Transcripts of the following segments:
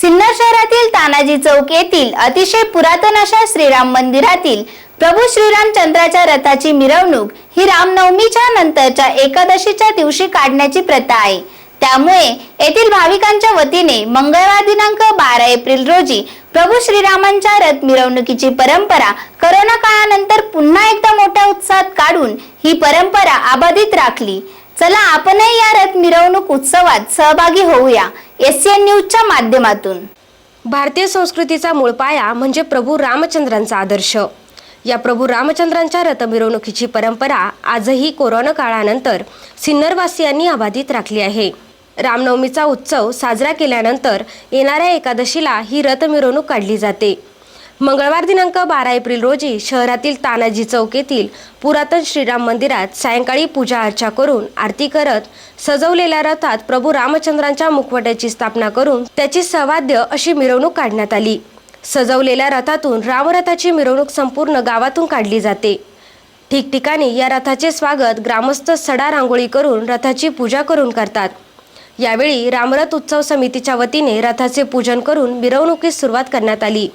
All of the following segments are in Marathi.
सिन्नर शहरातील तानाजी चौक येथील अतिशय पुरातन अशा श्रीराम मंदिरातील प्रभू श्रीरामचंद्राच्या रथाची मिरवणूक ही रामनवमीच्या नंतरच्या एकादशीच्या दिवशी काढण्याची प्रथा आहे. त्यामुळे येथील भाविकांच्या वतीने मंगळवार दिनांक बारा एप्रिल रोजी प्रभू श्रीरामांच्या रथ मिरवणुकीची परंपरा करोना काळानंतर पुन्हा एकदा मोठ्या उत्साहात काढून ही परंपरा अबाधित राखली. चला आपणही या रथ मिरवणूक उत्सवात सहभागी होऊया. एस एन न्यूजच्या माध्यमातून. भारतीय संस्कृतीचा मूळ पाया म्हणजे प्रभू रामचंद्रांचा आदर्श. या प्रभू रामचंद्रांच्या रथमिरवणुकीची परंपरा आजही कोरोना काळानंतर सिन्नरवासियांनी अबाधित राखली आहे. रामनवमीचा उत्सव साजरा केल्यानंतर येणाऱ्या एकादशीला ही रथमिरवणूक काढली जाते. मंगळवार दिनांक बारा एप्रिल रोजी शहरातील तानाजी चौक येथील पुरातन श्रीराम मंदिरात सायंकाळी पूजा अर्चा करून आरती करत सजवलेल्या रथात प्रभू रामचंद्रांच्या मुखवट्याची स्थापना करून त्याची सवाद्य अशी मिरवणूक काढण्यात आली. सजवलेल्या रथातून रामरथाची मिरवणूक संपूर्ण गावातून काढली जाते. ठिकठिकाणी या रथाचे स्वागत ग्रामस्थ सडा रांगोळी करून रथाची पूजा करून करतात. यावेळी रामरथ उत्सव समितीच्या वतीने रथाचे पूजन करून मिरवणुकीस सुरुवात करण्यात आली.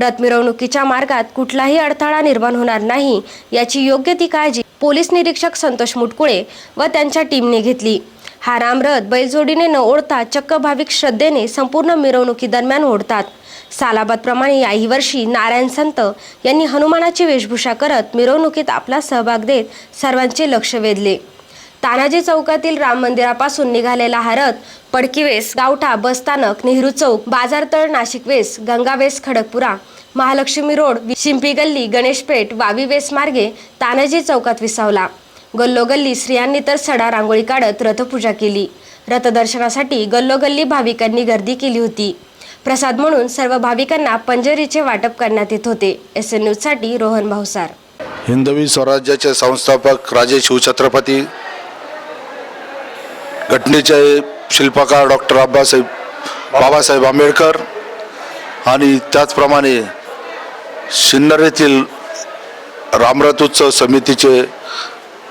रथ मिरवणुकीच्या मार्गात कुठलाही अडथळा निर्माण होणार नाही याची योग्य ती काळजी पोलीस निरीक्षक संतोष मुटकुळे व त्यांच्या टीमने घेतली. हा रामरथ बैलजोडीने न ओढता चक्क भाविक श्रद्धेने संपूर्ण मिरवणुकीदरम्यान ओढतात. सालाबादप्रमाणे याही वर्षी नारायण संत यांनी हनुमानाची वेशभूषा करत मिरवणुकीत आपला सहभाग देत सर्वांचे लक्ष वेधले. तानाजी चौकातील राम मंदिरापासून निघालेला हा रथ पडकीवेस गावठा बसस्थानक नेहरू चौक बाजारतळ नाशिक वेस गंगावेस खडकपुरा महालक्ष्मी रोड शिंपी गल्ली गणेशपेठ वावीवेस मार्गे तानाजी चौकात विसावला. गल्लोगल्ली स्त्रियांनी तर सडा रांगोळी काढत रथपूजा केली. रथदर्शनासाठी गल्लोगल्ली भाविकांनी गर्दी केली होती. प्रसाद म्हणून सर्व भाविकांना पंजरीचे वाटप करण्यात येत होते. एस एन न्यूजसाठी रोहन भावसार हिंदवी स्वराज्याचे संस्थापक राजे शिवछत्रपती घटनेचे शिल्पकार डॉक्टर अब्बासाहेब बाबासाहेब आंबेडकर आणि त्याचप्रमाणे सिन्नर येथील रामरथ उत्सव समितीचे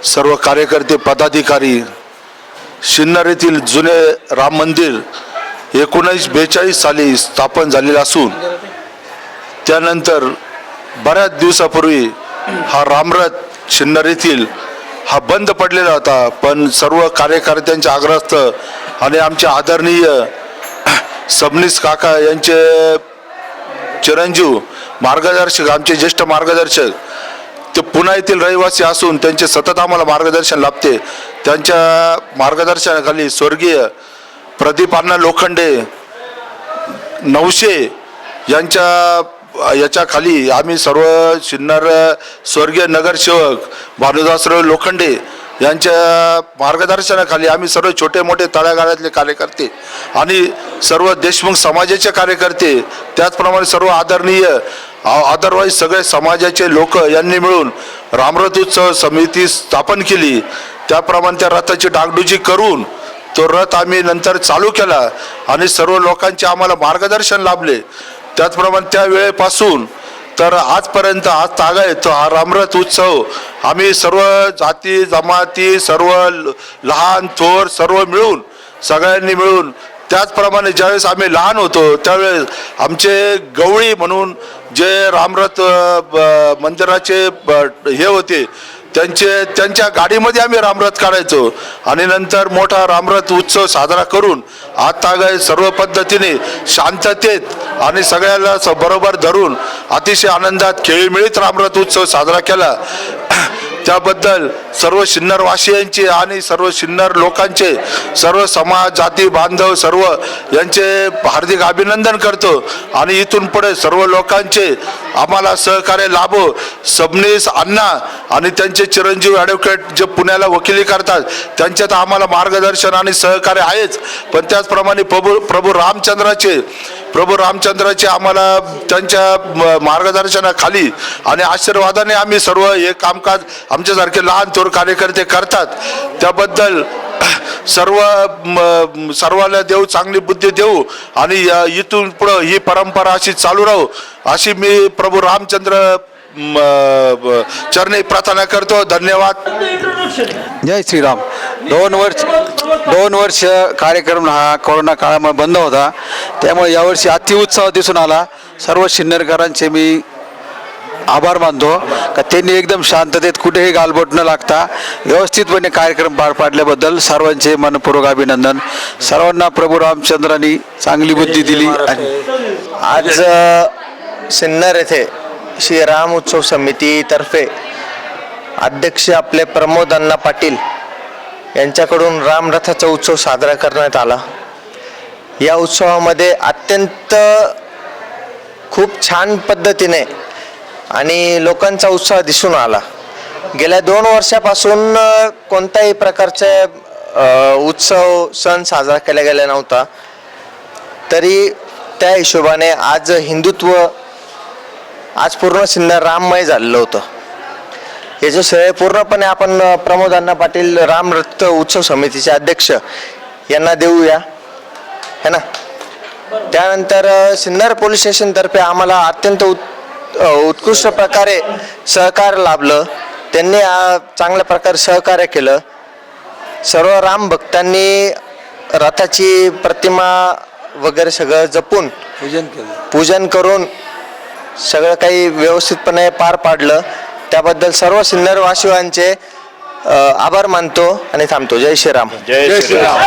सर्व कार्यकर्ते पदाधिकारी सिन्नर येथील जुने राम मंदिर एकोणीस बेचाळीस साली स्थापन झालेलं असून त्यानंतर बऱ्याच दिवसापूर्वी हा रामरथ सिन्नर येथील हा बंद पडलेला होता. पण सर्व कार्यकर्त्यांच्या आग्रस्त आणि आमचे आदरणीय सबनीस काका यांचे चिरंजीव मार्गदर्शक आमचे ज्येष्ठ मार्गदर्शक ते पुन्हा येथील रहिवासी असून त्यांचे सतत आम्हाला मार्गदर्शन लाभते. त्यांच्या मार्गदर्शनाखाली स्वर्गीय प्रदीप अण्णा लोखंडे नवशे यांच्या याच्या खाली आम्ही सर्व सिन्नर स्वर्गीय नगरसेवक भानुदासराव लोखंडे यांच्या मार्गदर्शनाखाली आम्ही सर्व छोटे मोठे तळागाळातले कार्यकर्ते आणि सर्व देशमुख समाजाचे कार्यकर्ते त्याचप्रमाणे सर्व आदरणीय अदरवाईज सगळे समाजाचे लोक यांनी मिळून रामरथ उत्सव समिती स्थापन केली. त्याप्रमाणे त्या रथाची डागडुजी करून तो रथ आम्ही नंतर चालू केला आणि सर्व लोकांचे आम्हाला मार्गदर्शन लाभले. त्याचप्रमाणे त्या वेळेपासून तर आजपर्यंत आज तागा येतो हा रामरथ उत्सव. आम्ही सर्व जाती जमाती सर्व ल- लहान थोर सर्व मिळून सगळ्यांनी मिळून त्याचप्रमाणे ज्यावेळेस आम्ही लहान होतो त्यावेळेस आमचे गवळी म्हणून जे रामरथ ब- मंदिराचे ब- हे होते त्यांचे त्यांच्या गाडीमध्ये आम्ही रामरथ काढायचो. आणि नंतर मोठा रामरथ उत्सव साजरा करून आता काय सर्व पद्धतीने शांततेत आणि सगळ्याला स- बरोबर धरून अतिशय आनंदात खेळीमेळीत रामरथ उत्सव साजरा केला. त्याबद्दल सर्व सिन्नरवासियांचे आणि सर्व सिन्नर लोकांचे सर्व समाज जाती बांधव सर्व यांचे हार्दिक अभिनंदन करतो. आणि इथून पुढे सर्व लोकांचे आम्हाला सहकार्य लाभो. सबनीस अण्णा आणि त्यांचे चिरंजीव ॲडव्होकेट जे पुण्याला वकिली करतात त्यांच्यात आम्हाला मार्गदर्शन आणि सहकार्य आहेच. पण त्याचप्रमाणे प्रभू प्रभू रामचंद्राचे प्रभू रामचंद्राचे आम्हाला त्यांच्या म- मार्गदर्शनाखाली आणि आशीर्वादाने आम्ही सर्व हे कामकाज आमच्यासारखे लहान थोर कार्यकर्ते करतात. त्याबद्दल सर्व म- सर्वाला देव चांगली बुद्धी देऊ आणि या- इथून पुढं ही परंपरा अशी चालू राहू. अशी मी प्रभू रामचंद्र चरणी प्रार्थना करतो. धन्यवाद. जय श्रीराम. दोन वर्ष दोन वर्ष कार्यक्रम हा कोरोना काळामुळे बंद होता. त्यामुळे यावर्षी अतिउत्साह दिसून आला. सर्व शिन्नरकरांचे मी आभार मानतो. का त्यांनी एकदम शांततेत कुठेही गालबोट न लागता व्यवस्थितपणे कार्यक्रम पार पाडल्याबद्दल सर्वांचे मनपूर्वक अभिनंदन. सर्वांना प्रभू रामचंद्रांनी चांगली बुद्धी दिली आणि आज सिन्नर येथे श्री राम उत्सव समितीतर्फे अध्यक्ष आपले प्रमोद अण्णा पाटील यांच्याकडून रामरथाचा उत्सव साजरा करण्यात आला. या उत्सवामध्ये अत्यंत खूप छान पद्धतीने आणि लोकांचा उत्साह दिसून आला. गेल्या दोन वर्षापासून कोणत्याही प्रकारचे उत्सव सण साजरा केला गेला नव्हता. तरी त्या हिशोबाने आज हिंदुत्व आज पूर्ण सिन्नर राममय झालेलं होतं. याचं श्रेय पूर्णपणे आपण अ, प्रमोद अण्णा पाटील रामरथ उत्सव समितीचे अध्यक्ष यांना देऊया. है ना? त्यानंतर सिन्नर पोलीस स्टेशनतर्फे आम्हाला अत्यंत उत उत्कृष्ट प्रकारे सहकार्य लाभलं. त्यांनी चांगल्या प्रकारे सहकार्य केलं. सर्व राम भक्तांनी रथाची प्रतिमा वगैरे सगळं जपून पूजन केलं. पूजन करून सगळं काही व्यवस्थितपणे पार पाडलं. त्याबद्दल सर्व सिन्नर वाशिवांचे आभार मानतो आणि थांबतो. जय श्रीराम. जय श्रीराम.